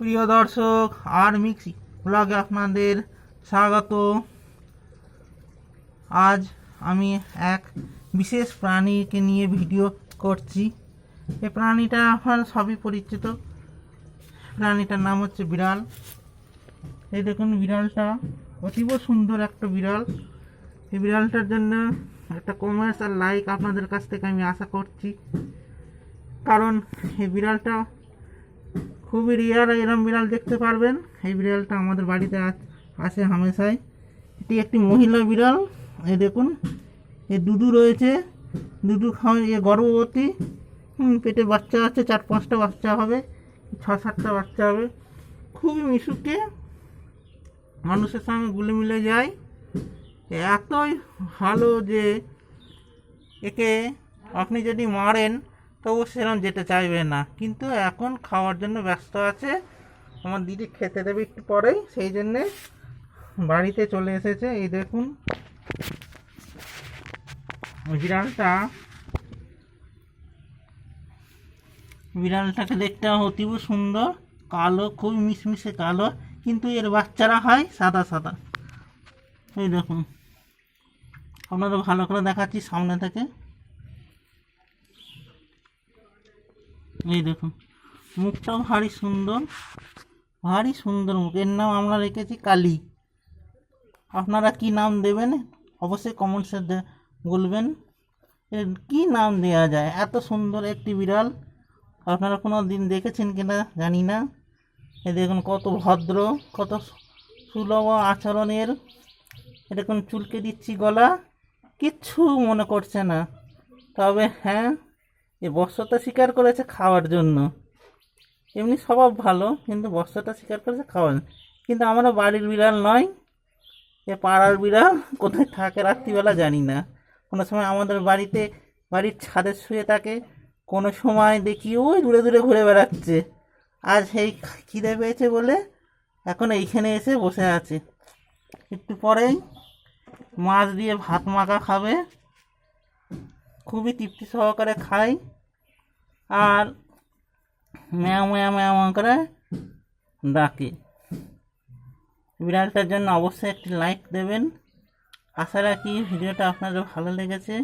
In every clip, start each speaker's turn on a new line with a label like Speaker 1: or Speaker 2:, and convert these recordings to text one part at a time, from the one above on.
Speaker 1: প্রিয় দর্শক আর মিক্স ব্লগে আপনাদের স্বাগত। আজ আমি এক বিশেষ প্রাণীকে নিয়ে ভিডিও করছি। এই প্রাণীটা আপনার সবই পরিচিত। প্রাণীটার নাম হচ্ছে বিড়াল। এই দেখুন বিড়ালটা, অতীব সুন্দর একটা বিড়াল। এই বিড়ালটার জন্য একটা কমেন্টস আর লাইক আপনাদের কাছ থেকে আমি আশা করছি। কারণ এই বিড়ালটা খুবই রিয়ার এরম বিড়াল দেখতে পারবেন। এই বিড়ালটা আমাদের বাড়িতে আছে হামেশাই। এটি একটি মহিলা বিড়াল। এই দেখুন, এ দুধু রয়েছে। দুধু খাওয়া এ গর্ভবতী। পেটে বাচ্চা আছে, চার পাঁচটা বাচ্চা হবে, ছ সাতটা বাচ্চা হবে। খুবই মিশুকে। মানুষের সঙ্গে গুলে মিলে যায়। এতই ভালো যে একে আপনি যদি মারেন তবু সেরকম যেতে চাইবে না। কিন্তু এখন খাওয়ার জন্য ব্যস্ত আছে। আমার দিদি খেতে দেবে একটু পরেই, সেই জন্যে বাড়িতে চলে এসেছে। এই দেখুন। বিড়ালটা। বিড়ালটাকে দেখতে অতীব সুন্দর। কালো, খুব মিশমিশে কালো, কিন্তু এর বাচ্চারা হয় সাদা সাদা। এই দেখুন। আপনাদের ভালো করে দেখাচ্ছি সামনে থেকে। এই দেখুন, মুখটাও ভারী সুন্দর ভারী সুন্দর মুখ। এর নাম আমরা রেখেছি কালি। আপনারা কি নাম দেবেন? অবশ্যই কমেন্টসে বলবেন। এর কী নাম দেওয়া যায়? এত সুন্দর একটি বিড়াল। আপনারা কোনো দিন দেখেছেন কিনা জানি না। এই দেখুন, কত ভদ্র, কত সুলভ আচরণের। এরকম চুলকে দিচ্ছি গলা। কিচ্ছু মনে করছে না। তবে হ্যাঁ এ বর্ষটা স্বীকার করেছে খাওয়ার জন্য। এমনি স্বভাব ভালো, কিন্তু বর্ষটা স্বীকার করেছে খাওয়ার। কিন্তু আমরা বাড়ির বিড়াল নয়, এ পাড়ার বিড়াল, কোথায় থাকে রাত্রিবেলা জানি না। কোনো সময় আমাদের বাড়িতে, বাড়ির ছাদে শুয়ে থাকে, কোনো সময় দেখি ওই দূরে দূরে ঘুরে বেড়াচ্ছে। আজ সেই খিদে পেয়েছে বলে এখন এইখানে এসে বসে আছে। একটু পরেই মাছ দিয়ে ভাত মাখা খাবে। খুবই তৃপ্তি সহকারে খাই। আর ম্যাও ম্যাও ম্যাও করে ডাকে। বিড়ালটার জন্য অবশ্যই একটি লাইক দেবেন। আশা রাখি ভিডিওটা আপনাদের ভালো লেগেছে।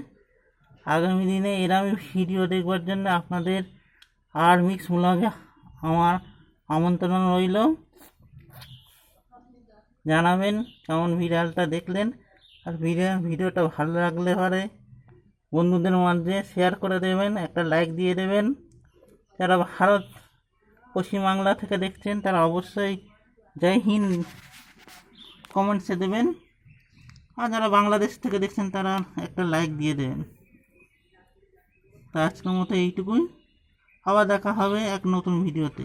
Speaker 1: আগামী দিনে এরম ভিডিও দেখবার জন্য আপনাদের আর মিক্স ব্লগে আমার আমন্ত্রণ রইল। জানাবেন কেমন বিড়ালটা দেখলেন। আর ভিডিও ভিডিওটা ভালো লাগলে পরে বন্ধুদের মধ্যে শেয়ার করে দেবেন, একটা লাইক দিয়ে দেবেন। যারা ভারত পশ্চিমবাংলা থেকে দেখছেন, তারা অবশ্যই জয় হিন্দ কমেন্টসে দেবেন। আর যারা বাংলাদেশ থেকে দেখছেন, তারা একটা লাইক দিয়ে দেবেন। তা আজকের মতো এইটুকুই। আবার দেখা হবে এক নতুন ভিডিওতে